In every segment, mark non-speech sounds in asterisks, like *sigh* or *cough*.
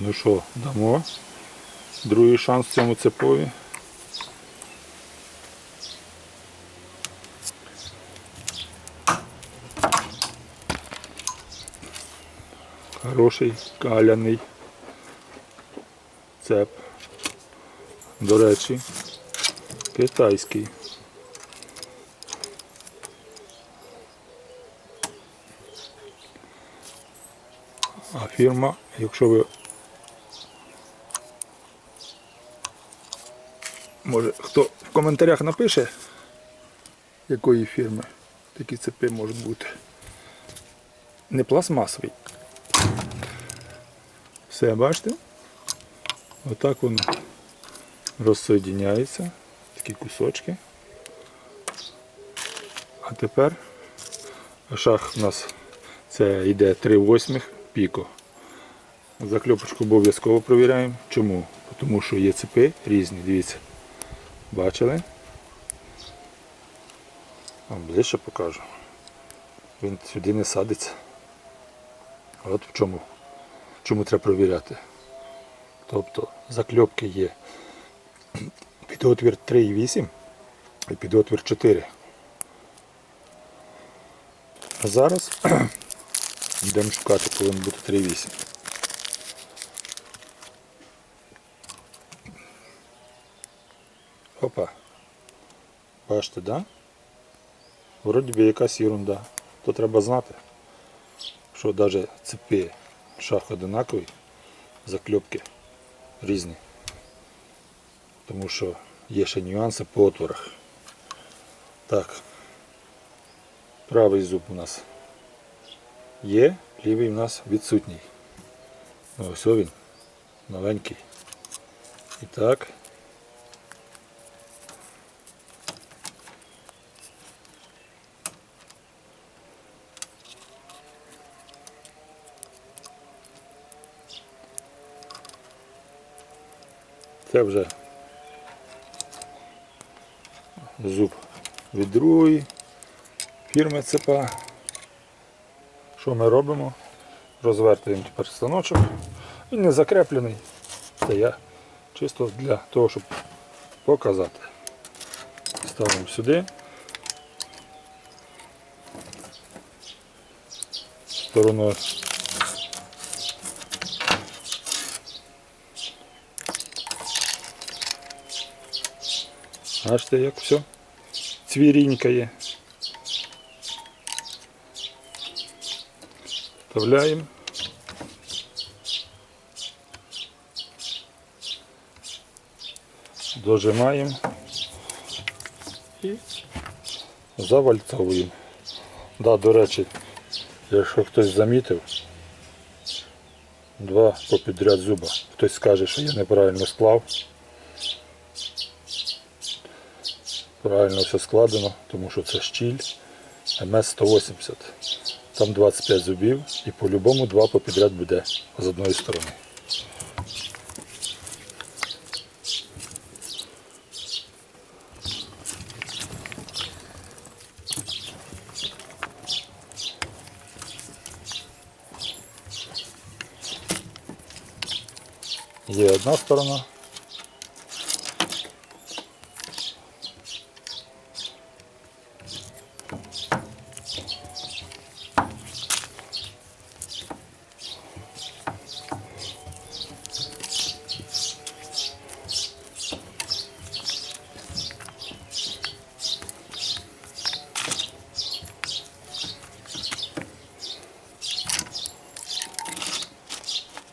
Ну що, дамо другий шанс цьому цепові. Хороший каляний цеп. До речі, китайський. А фірма, якщо ви може хто в коментарях напише, якої фірми такі цепи можуть бути. Не пластмасовий. Все, бачите? Отак воно розсоєдиняється. Такі кусочки. А тепер шах у нас це йде 3 восьмих піко. Закльопочку обов'язково провіряємо. Чому? Тому що є цепи різні, дивіться. Бачили? Вам ближче покажу. Він сюди не садиться. От в чому. Чому треба провіряти. Тобто закльопки є під отвір 3,8 і під отвір 4. А зараз *clears throat* йдемо шукати, повинен бути 3,8. Опа. Бачите, да? Вроді би якась ерунда. То треба знати, що навіть цепи шах одинакові, закльопки різні. Тому що є ще нюанси по отворах. Так. Правий зуб у нас є, лівий у нас відсутній. Ось він, новенький. І так. Це вже зуб від другої фірми цепа. Що ми робимо? Розвертуємо тепер станочок. Він не закреплений. Це я чисто для того, щоб показати. Ставимо сюди. Стороною. Бачите, як все цвірінькає. Вставляємо. Дожимаємо і завальцовуємо. Да, до речі, якщо хтось замітив, два попідряд зуба. Хтось скаже, що я неправильно склав. Правильно все складено, тому що це щіль МС-180. Там 25 зубів і по-любому два попідряд буде з одної сторони. Є одна сторона.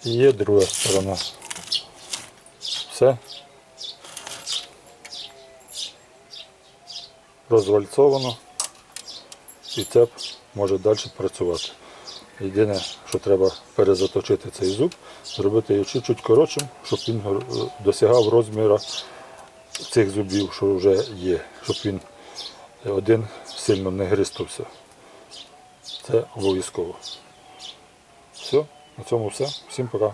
Є друга сторона. Все. Розвальцовано і цеп може далі працювати. Єдине, що треба перезаточити цей зуб, зробити його чуть-чуть коротшим, щоб він е, досягав розміру цих зубів, що вже є, щоб він один сильно не гристувся. Це обов'язково. Все, на цьому все. Всім пока.